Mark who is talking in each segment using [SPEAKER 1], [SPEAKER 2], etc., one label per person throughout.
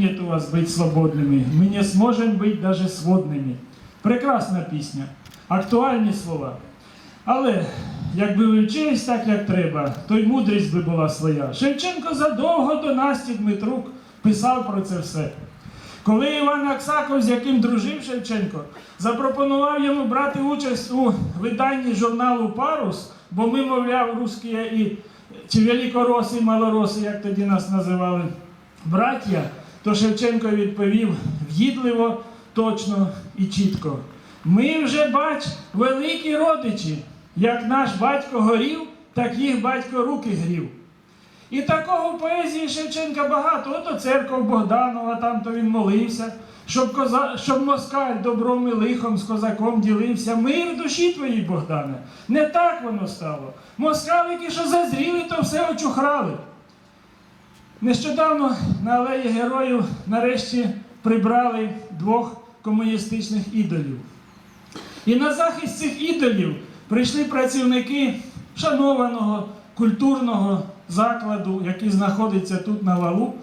[SPEAKER 1] нет у вас быть свободными. Мы не сможем быть даже сводними. Прекрасна пісня, актуальні слова. Але якби ви вчились так, як треба, то й мудрість би була своя. Шевченко задовго до Насті Дмитрук писав про це все. Коли Іван Аксаков, з яким дружив Шевченко, запропонував йому брати участь у виданні журналу Парус, бо ми, мовляв, русські і чи великороси, і малороси, як тоді нас називали, браття, то Шевченко відповів в'їдливо, точно і чітко. Ми вже, бач, великі родичі. Як наш батько горів, так їх батько руки грів. І такого в поезії Шевченка багато. Ото церков Богданова, там то він молився, щоб, коза... щоб москаль добром і лихом з козаком ділився. Мир душі твоїй, Богдане. Не так воно стало. Москалики, що зазріли, то все очухрали. Нещодавно на алеї героїв нарешті прибрали двох комуністичних ідолів. І на захист цих ідолів прийшли працівники шанованого культурного закладу, який знаходиться тут на валу,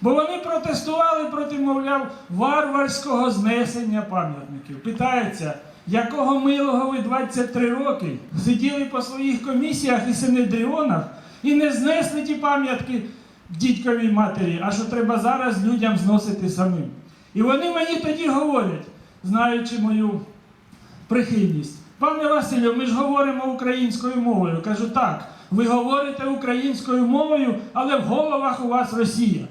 [SPEAKER 1] бо вони протестували проти, мовляв, варварського знесення пам'ятників. Питається, якого милого ви 23 роки сиділи по своїх комісіях і синедріонах і не знесли ті пам'ятки дідьковій матері, а що треба зараз людям зносити самим. І вони мені тоді говорять, знаючи мою прихильність. Пане Василю, ми ж говоримо українською мовою. Кажу, так, ви говорите українською мовою, але в головах у вас Росія.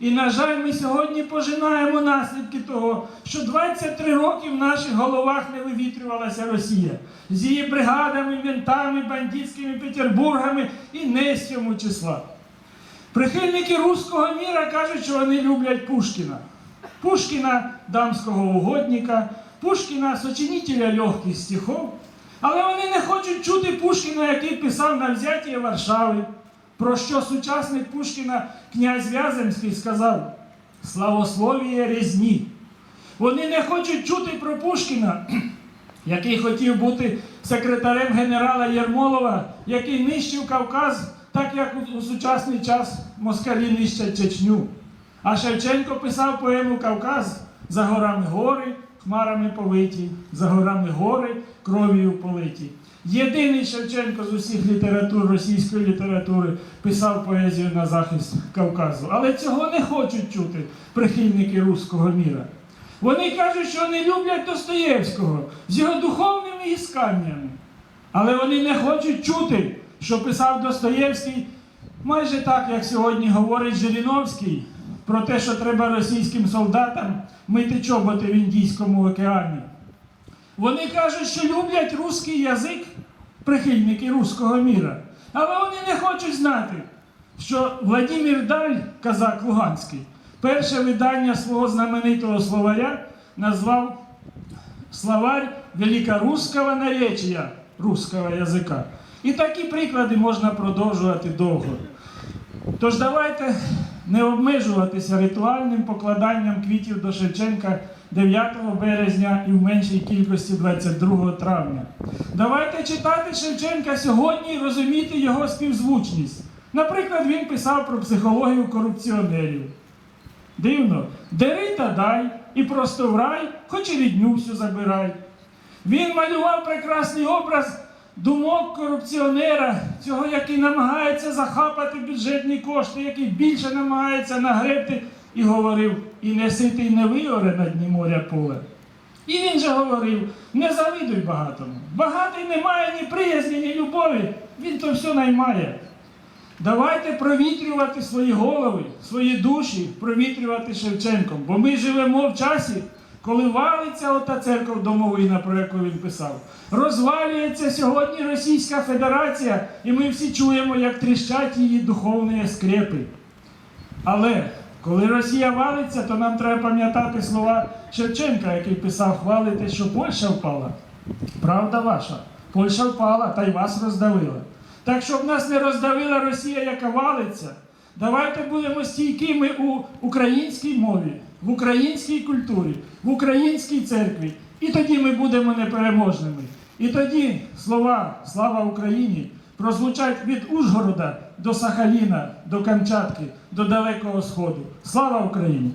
[SPEAKER 1] І, на жаль, ми сьогодні пожинаємо наслідки того, що 23 роки в наших головах не вивітрювалася Росія з її бригадами, ментами, бандитськими Петербургами і не з цьому числа. Прихильники руського міра кажуть, що вони люблять Пушкіна. Пушкіна дамського угодника, Пушкіна сочинителя легких стихов. Але вони не хочуть чути Пушкіна, який писав на взяття Варшави, про що сучасник Пушкіна князь Вяземський сказав славословіє різні. Вони не хочуть чути про Пушкіна, який хотів бути секретарем генерала Єрмолова, який нищив Кавказ, так як у- сучасний час москалі нищать Чечню. А Шевченко писав поему Кавказ за горами гори, хмарами повиті, за горами гори, кров'ю политі. Єдиний Шевченко з усіх літератур російської літератури писав поезію на захист Кавказу. Але цього не хочуть чути прихильники руського міра. Вони кажуть, що вони люблять Достоєвського з його духовними ісканнями. Але вони не хочуть чути, що писав Достоєвський майже так, як сьогодні говорить Жириновський, про те, що треба російським солдатам мити чоботи в Індійському океані. Вони кажуть, що люблять русський язик, прихильники руського міра. Але вони не хочуть знати, що Владимир Даль, казак Луганський, перше видання свого знаменитого словаря назвав словарь великорусского наречия русского язика. І такі приклади можна продовжувати довго. Тож давайте не обмежуватися ритуальним покладанням квітів до Шевченка 9 березня і в меншій кількості 22 травня. Давайте читати Шевченка сьогодні і розуміти його співзвучність. Наприклад, він писав про психологію корупціонерів. Дивно, дери та дай, і просто в рай, хоч і рідню всю забирай. Він малював прекрасний образ думок корупціонера, цього, який намагається захапати бюджетні кошти, який більше намагається нагребти, і говорив, і не ситий не виоре на дні моря поле. І він же говорив: не завидуй багатому. Багатий не має ні приязні, ні любові, він то все наймає. Давайте провітрювати свої голови, свої душі, провітрювати Шевченком. Бо ми живемо в часі, коли валиться ота церква домовина, про яку він писав. Розвалюється сьогодні Російська Федерація, і ми всі чуємо, як тріщать її духовні скрепи. Але коли Росія валиться, то нам треба пам'ятати слова Шевченка, який писав, хвалити, що Польща впала. Правда ваша. Польща впала та й вас роздавила. Так, щоб нас не роздавила Росія, яка валиться, давайте будемо стійкими у українській мові, в українській культурі, в українській церкві. І тоді ми будемо непереможними. І тоді слова Слава Україні прозвучать від Ужгорода до Сахаліна, до Камчатки, до Далекого Сходу. Слава Україні!